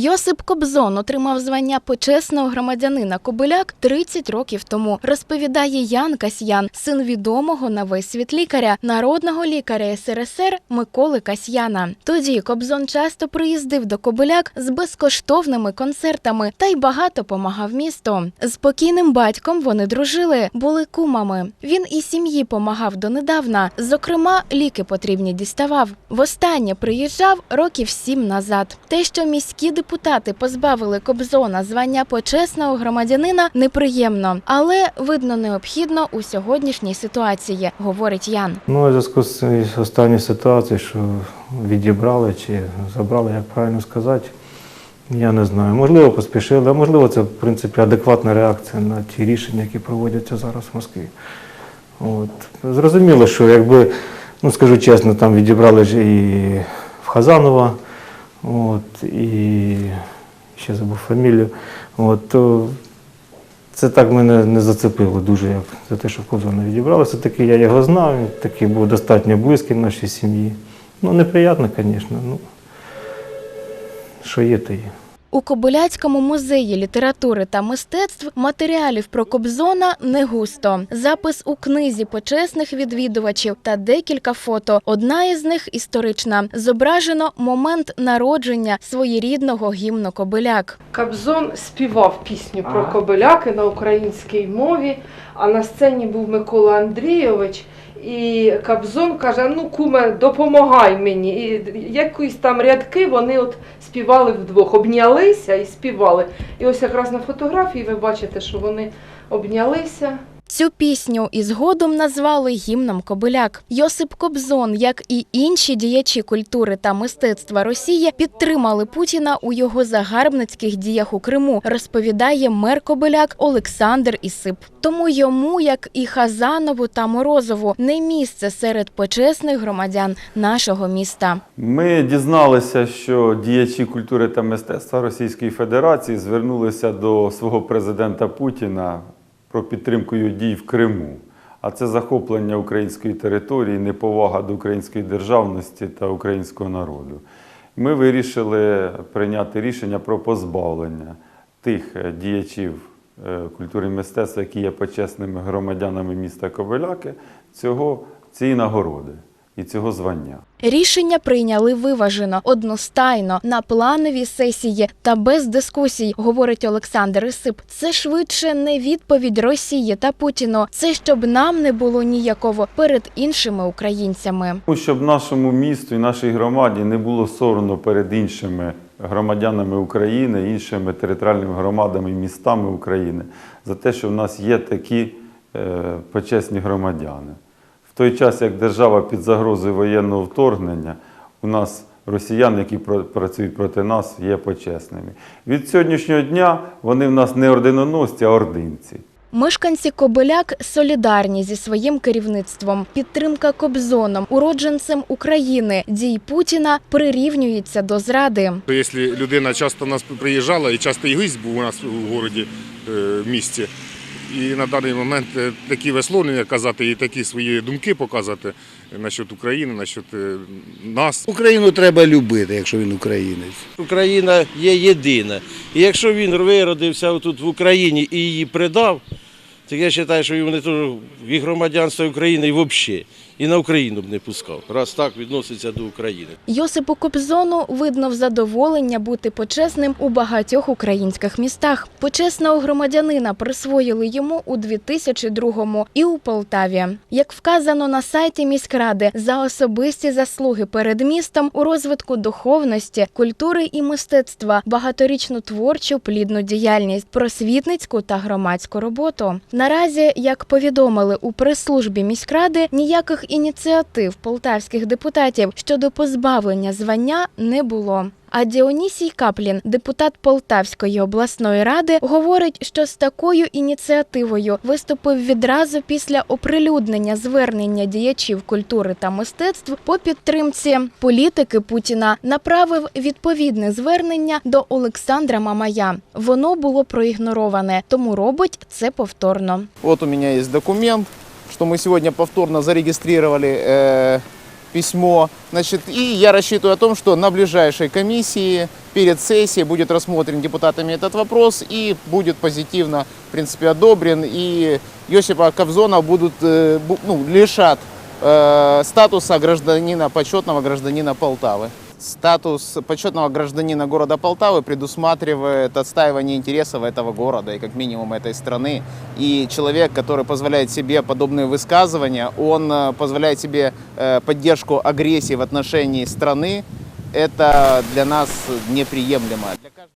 Йосип Кобзон отримав звання почесного громадянина Кобиляк 30 років тому. Розповідає Ян Касьян, син відомого на весь світ лікаря, народного лікаря СРСР Миколи Касьяна. Тоді Кобзон часто приїздив до Кобиляк з безкоштовними концертами та й багато помагав місту. З покійним батьком вони дружили, були кумами. Він і сім'ї помагав донедавна. Зокрема, ліки потрібні діставав. Востаннє приїжджав років сім назад. Те, що міські депутати позбавили Кобзона звання почесного громадянина, неприємно, але видно необхідно у сьогоднішній ситуації, говорить Ян. Ну, у зв'язку з останньою ситуацією, що відібрали чи забрали, як правильно сказати, я не знаю. Можливо, поспішили, а можливо, це в принципі адекватна реакція на ті рішення, які проводяться зараз в Москві. От. Зрозуміло, що якби, ну скажу чесно, там відібрали ж і в Хазанова, от, і ще забув фамілію. От, то це так мене не зацепило дуже, як за те, що Кобзона не Все-таки я його знав, такий був достатньо близький в нашій сім'ї. Ну, неприємно, звісно. Ну, що є, то є. У Кобиляцькому музеї літератури та мистецтв матеріалів про Кобзона не густо. Запис у книзі почесних відвідувачів та декілька фото. Одна із них історична. Зображено момент народження своєрідного гімну Кобиляк. Кобзон співав пісню про Кобиляки на українській мові, а на сцені був Микола Андрійович. І Кобзон каже: ну, куме, допомагай мені. І якісь там рядки вони от співали вдвох, обнялися і співали. І ось якраз на фотографії ви бачите, що вони обнялися. Цю пісню і згодом назвали гімном Кобиляк. Йосип Кобзон, як і інші діячі культури та мистецтва Росії, підтримали Путіна у його загарбницьких діях у Криму, розповідає мер Кобиляк Олександр Ісип. Тому йому, як і Хазанову та Морозову, не місце серед почесних громадян нашого міста. Ми дізналися, що діячі культури та мистецтва Російської Федерації звернулися до свого президента Путіна про підтримку його дій в Криму. А це захоплення української території, неповага до української державності та українського народу. Ми вирішили прийняти рішення про позбавлення тих е, діячів е, культури і мистецтва, які є почесними громадянами міста Ковеляки, цього, цієї нагороди і цього звання. Рішення прийняли виважено, одностайно, на плановій сесії та без дискусій, говорить Олександр Ісип. Це швидше не відповідь Росії та Путіну. Це щоб нам не було ніяково перед іншими українцями. Щоб нашому місту і нашій громаді не було соромно перед іншими громадянами України, іншими територіальними громадами і містами України за те, що в нас є такі е, почесні громадяни. В той час, як держава під загрозою воєнного вторгнення, у нас росіяни, які про- працюють проти нас, є почесними. Від сьогоднішнього дня вони в нас не орденоносці, а ординці. Мешканці Кобиляк солідарні зі своїм керівництвом. Підтримка Кобзоном, уродженцем України, дій Путіна прирівнюється до зради. Якщо людина часто до нас приїжджала і часто і гість був у нас у городі, е, в місті, і на даний момент е, такі висловлення казати і такі свої думки показати насчет України, насчет е, нас. Україну треба любити, якщо він українець. Україна є єдина. І якщо він виродився тут в Україні і її придав, то я вважаю, що вони теж і громадянство України і взагалі. І на Україну б не пускав, раз так відноситься до України. Йосипу Кобзону видно в задоволення бути почесним у багатьох українських містах. Почесного громадянина присвоїли йому у 2002-му і у Полтаві. Як вказано на сайті міськради, за особисті заслуги перед містом у розвитку духовності, культури і мистецтва, багаторічну творчу плідну діяльність, просвітницьку та громадську роботу. Наразі, як повідомили у прес-службі міськради, ніяких ініціатив полтавських депутатів щодо позбавлення звання не було. А Діонісій Каплін, депутат Полтавської обласної ради, говорить, що з такою ініціативою виступив відразу після оприлюднення звернення діячів культури та мистецтв по підтримці політики Путіна. Направив відповідне звернення до Олександра Мамая. Воно було проігнороване, тому робить це повторно. Вот у меня есть документ, что мы сегодня повторно зарегистрировали э, письмо. Значит, и я рассчитываю о том, что на ближайшей комиссии перед сессией будет рассмотрен депутатами этот вопрос и будет позитивно, в принципе, одобрен. И Йосипа Кобзона будут, э, бу- ну, лишат э, статуса гражданина, почетного гражданина Полтавы. Статус почетного гражданина города Полтавы предусматривает отстаивание интересов этого города и как минимум этой страны. И человек, который позволяет себе подобные высказывания, он э, позволяет себе э, поддержку агрессии в отношении страны, это для нас неприемлемо. Для